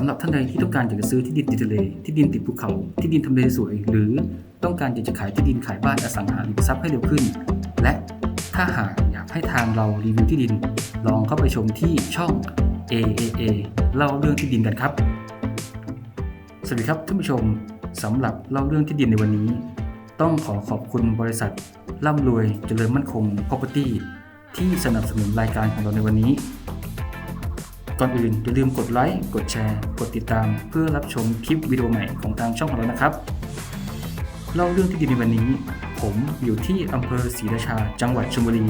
สำหรับท่านใดที่ต้องการอยากจะซื้อที่ดินติดทะเล ที่ดินติดภูเขา ที่ดินทำเลสวย หรือต้องการอยากจะขายที่ดินขายบ้านอสังหาริมทรัพย์ให้เร็วขึ้น และถ้าหากอยากให้ทางเรารีวิวที่ดิน ลองเข้าไปชมที่ช่อง AAA เล่าเรื่องที่ดินกันครับ สวัสดีครับท่านผู้ชมสำหรับเล่าเรื่องที่ดินในวันนี้ ต้องขอขอบคุณบริษัทร่ำรวยเจริญมั่นคง Property ที่สนับสนุนรายการของเราในวันนี้ ก่อนอื่นอย่าลืมกดไลค์ กดแชร์ กดติดตาม เพื่อรับชมคลิปวิดีโอใหม่ของทางช่องของเรานะครับ เล่าเรื่องที่ดินในวันนี้ ผมอยู่ที่อำเภอศรีราชา จังหวัดชลบุรี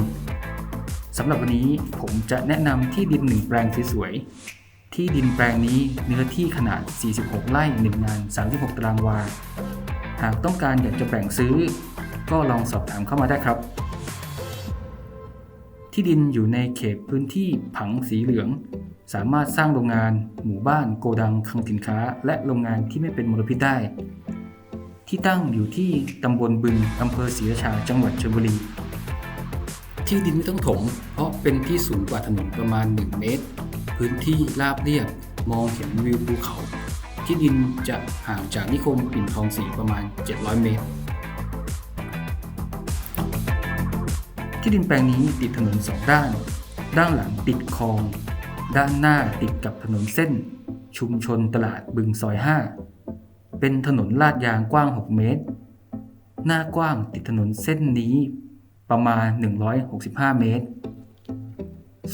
สำหรับวันนี้ผมจะแนะนำที่ดินหนึ่งแปลงสวยๆ ที่ดินแปลงนี้เนื้อที่ขนาด 46 ไร่1งาน 36 ตารางวา หากต้องการอยากจะแบ่งซื้อ ก็ลองสอบถามเข้ามาได้ครับ ที่ดินอยู่ในเขตพื้นที่ผังสีเหลือง สามารถสร้างโรงงาน หมู่บ้าน โกดังคลังสินค้า และโรงงานที่ไม่เป็นมลพิษได้ ที่ตั้งอยู่ที่ตำบลบึงอำเภอศรีราชาจังหวัดชลบุรี ที่ดินไม่ต้องถม เพราะเป็นที่สูงกว่าถนนประมาณ 1 เมตร พื้นที่ราบเรียบ มองเห็นวิวภูเขา ที่ดินจะห่างจากนิคมปิ่นทองสีประมาณ 700 เมตรที่ดินแปลงนี้ติดถนนสองด้าน ด้านหลังติดคลอง ด้านหน้าติดกับถนนเส้น ชุมชนตลาดบึงซอย 5 เป็นถนนลาดยางกว้าง 6 เมตร หน้ากว้างติดถนนเส้นนี้ประมาณ 165 เมตร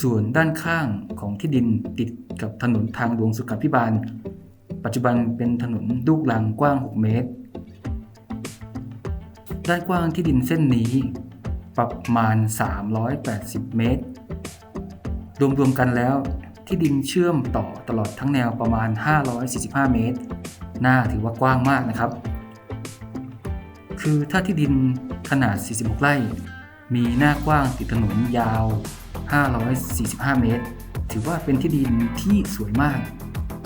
ส่วนด้านข้างของที่ดินติดกับถนนทางหลวงสุขาพิบาล ปัจจุบันเป็นถนนลูกลังกว้าง 6 เมตร ด้านกว้างที่ดินเส้นนี้ประมาณ 380 เมตร รวมๆกันแล้ว ที่ดินเชื่อมต่อตลอดทั้งแนวประมาณ 545 เมตร หน่าถือว่ากว้างมากนะครับ คือถ้าที่ดินขนาด 46 ไร่ มีหน้ากว้างติดถนนยาว 545 เมตร ถือว่าเป็นที่ดินที่สวยมาก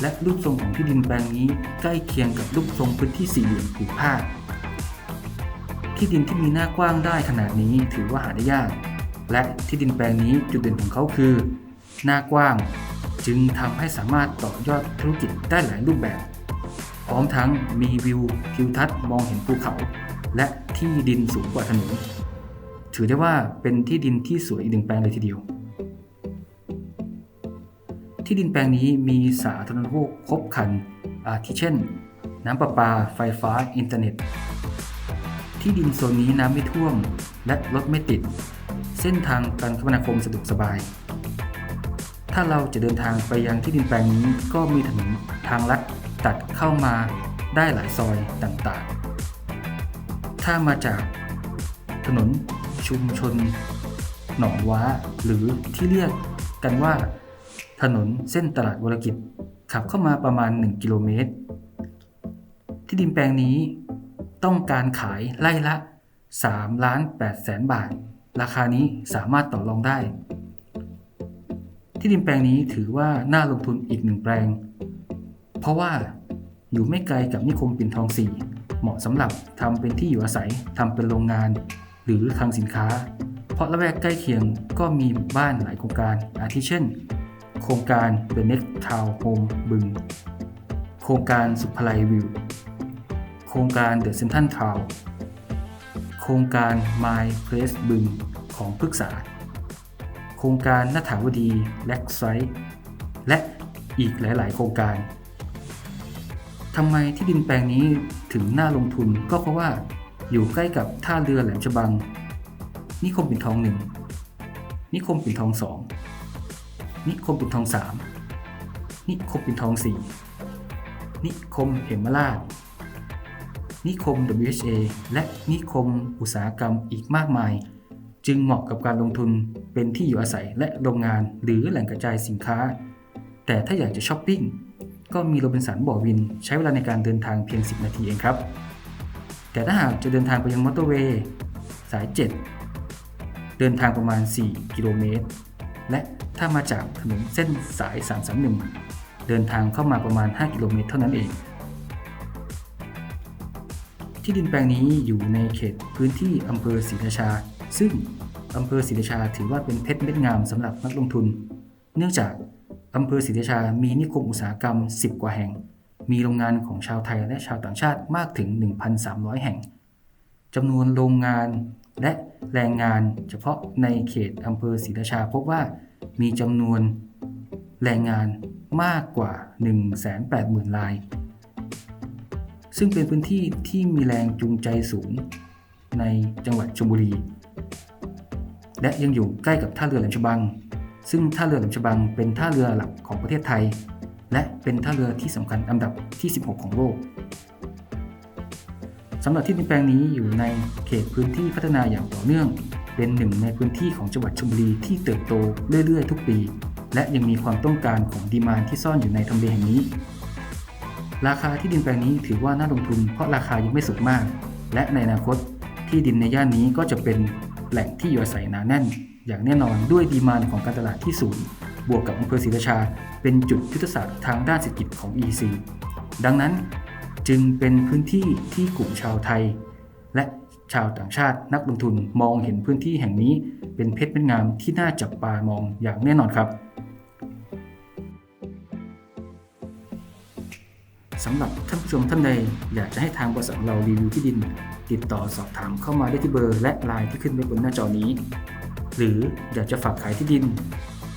และรูปทรงของที่ดินแปลงนี้ใกล้เคียงกับรูปทรงพื้นที่สี่เหลี่ยมผืนผ้าที่ดินที่มีหน้ากว้างได้ขนาดนี้ถือว่าหาได้ยาก และที่ดินแปลงนี้จุดเด่นของเขาคือ หน้ากว้าง จึงทำให้สามารถต่อยอดธุรกิจได้หลายรูปแบบ พร้อมทั้งมีวิวทิวทัศน์มองเห็นภูเขา และที่ดินสูงกว่าถนนถือได้ว่าเป็นที่ดินที่สวยอีกหนึ่งแปลงเลยทีเดียว ที่ดินแปลงนี้มีสาธารณูปโภคครบครัน อาทิเช่น น้ำประปา ไฟฟ้า อินเทอร์เน็ต ที่ดินโซนนี้น้ำไม่ท่วม และรถไม่ติด เส้นทางการคมนาคมสะดวกสบาย ถ้าเราจะเดินทางไปยังที่ดินแปลงนี้ ก็มีถนนทางลัดตัดเข้ามาได้หลายซอยต่างๆ ถ้ามาจากถนนชุมชน หนองว้า หรือที่เรียกกันว่า ถนนเส้นตลาดวรกิจ ขับเข้ามาประมาณ 1 กิโลเมตร ที่ดินแปลงนี้ต้องการขายไล่ละ3ล้าน8แสนบาท ราคานี้สามารถต่อรองได้ ที่ดินแปลงนี้ถือว่าน่าลงทุนอีกหนึ่งแปลง เพราะว่าอยู่ไม่ไกลกับนิคมปิ่นทองสี่เหมาะสำหรับทำเป็นที่อยู่อาศัยทำเป็นโรงงาน หรือคลังสินค้า เพราะละแวกใกล้เคียงก็มีบ้านหลายโครงการอาทิเช่น โครงการ The Next Town Home บึง โครงการสุภไลวิว โครงการ The Central Town โครงการ My Place บึงของพฤกษา โครงการนาถาวดีแล็กไซต์และอีกหลายๆ โครงการทำไมที่ดินแปลงนี้ถึงน่าลงทุนก็เพราะว่าอยู่ใกล้กับท่าเรือแหลมฉบัง นิคมปิ่นทองหนึ่งนิคมปิ่นทองสองนิคมปิ่นทองสามนิคมปิ่นทองสี่นิคมเหมราช นิคม WHA และนิคมอุตสาหกรรมอีกมากมาย จึงเหมาะกับการลงทุน เป็นที่อยู่อาศัยและโรงงานหรือแหล่งกระจายสินค้า แต่ถ้าอยากจะช้อปปิ้งก็มีโรบินสันบ่อวิน ใช้เวลาในการเดินทางเพียง 10 นาทีเองครับ แต่ถ้าหากจะเดินทางไปยังมอเตอร์เวย์สาย 7 เดินทางประมาณ 4 กิโลเมตร และถ้ามาจากถนนเส้นสาย 331 เดินทางเข้ามาประมาณ 5 กิโลเมตรเท่านั้นเอง ที่ดินแปลงนี้อยู่ในเขตพื้นที่อำเภอศรีราชา ซึ่ง อำเภอศรีราชาถือว่าเป็นเพชรเม็ดงามสำหรับนักลงทุน เนื่องจากอำเภอศรีราชามีนิคมอุตสาหกรรม 10 กว่าแห่ง มีโรงงานของชาวไทยและชาวต่างชาติมากถึง 1,300 แห่งจำนวนโรงงานและแรงงานเฉพาะในเขตอำเภอศรีราชาพบว่ามีจำนวนแรงงานมากกว่า 180,000 ราย ซึ่งเป็นพื้นที่ที่มีแรงจูงใจสูงในจังหวัดชลบุรี และยังอยู่ใกล้กับท่าเรือแหลมฉบัง ซึ่งท่าเรือแหลมฉบังเป็นท่าเรือหลักของประเทศไทย และเป็นท่าเรือที่สำคัญอันดับที่ 16 ของโลกสำหรับที่ดินแปลงนี้อยู่ในเขตพื้นที่พัฒนาอย่างต่อเนื่อง เป็นหนึ่งในพื้นที่ของจังหวัดชลบุรีที่เติบโตเรื่อยๆ ทุกปี และยังมีความต้องการของดีมานที่ซ่อนอยู่ในทำเลแห่งนี้ ราคาที่ดินแปลงนี้ถือว่าน่าลงทุนเพราะราคายังไม่สูงมาก และในอนาคตที่ดินในย่านนี้ก็จะเป็น แหล่งที่อยู่อาศัยหนาแน่น อย่างแน่นอนด้วยดีมานของการตลาดที่สูง บวกกับอำเภอศรีราชา เป็นจุดยุทธศาสตร์ทางด้านเศรษฐกิจของ EC ดังนั้นจึงเป็นพื้นที่ที่กลุ่มชาวไทย และชาวต่างชาตินักลงทุนมองเห็นพื้นที่แห่งนี้เป็นเพชรเป็นงามที่น่าจับตามองอย่างแน่นอนครับ สำหรับท่านผู้ชมท่านใดอยากจะให้ทางบริษัทเรารีวิวที่ดิน ติดต่อสอบถามเข้ามาได้ที่เบอร์และไลน์ที่ขึ้นไว้บนหน้าจอนี้ หรืออยากจะฝากขายที่ดิน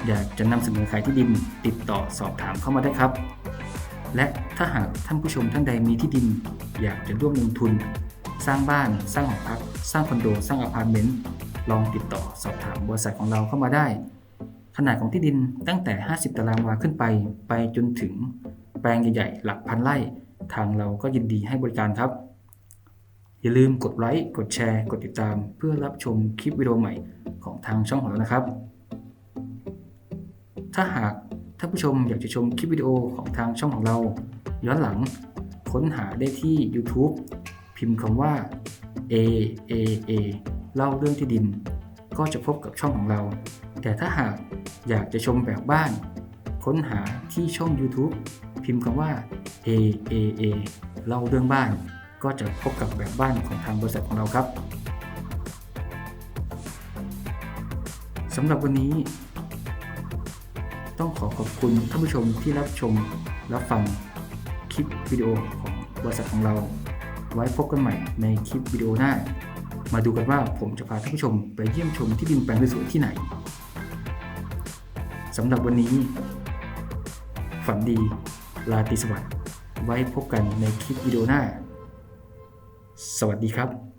อยากจะนำเสนอขายที่ดิน ติดต่อสอบถามเข้ามาได้ครับ และถ้าหากท่านผู้ชมท่านใดมีที่ดิน อยากจะร่วมลงทุน สร้างบ้าน สร้างหอพัก สร้างคอนโด สร้างอพาร์ตเมนต์ลองติดต่อสอบถามบริษัทของเราเข้ามาได้ ขนาดของที่ดินตั้งแต่ 50 ตารางวาขึ้นไป ไปจนถึง แปลงใหญ่ๆหลักพันไร่ทางเราก็ยินดีให้บริการครับ อย่าลืมกดไลค์กดแชร์ กดติดตาม เพื่อรับชมคลิปวิดีโอใหม่ของทางช่องของเรานะครับ ถ้าหากท่านผู้ชมอยากจะชมคลิปวิดีโอของทางช่องของเรา ย้อนหลังค้นหาได้ที่ YouTube พิมพ์คำว่า A A A เล่าเรื่องที่ดิน ก็จะพบกับช่องของเรา แต่ถ้าหากอยากจะชมแบบบ้าน ค้นหาที่ช่อง YouTube พิมพ์คำว่า A A A เล่าเรื่องบ้าน ก็จะพบกับแบบบ้านของทางบริษัทของเราครับสำหรับวันนี้ ต้องขอขอบคุณท่านผู้ชมที่รับชมรับฟังคลิปวิดีโอของบริษัทของเรา ไว้พบกันใหม่ในคลิปวิดีโอหน้า มาดูกันว่าผมจะพาท่านผู้ชมไปเยี่ยมชมที่ดินแปลงสวยที่ไหนสำหรับวันนี้ ฝันดี ลาตรีสวัสดิ์ไว้พบกันในคลิปวิดีโอหน้า สวัสดีครับ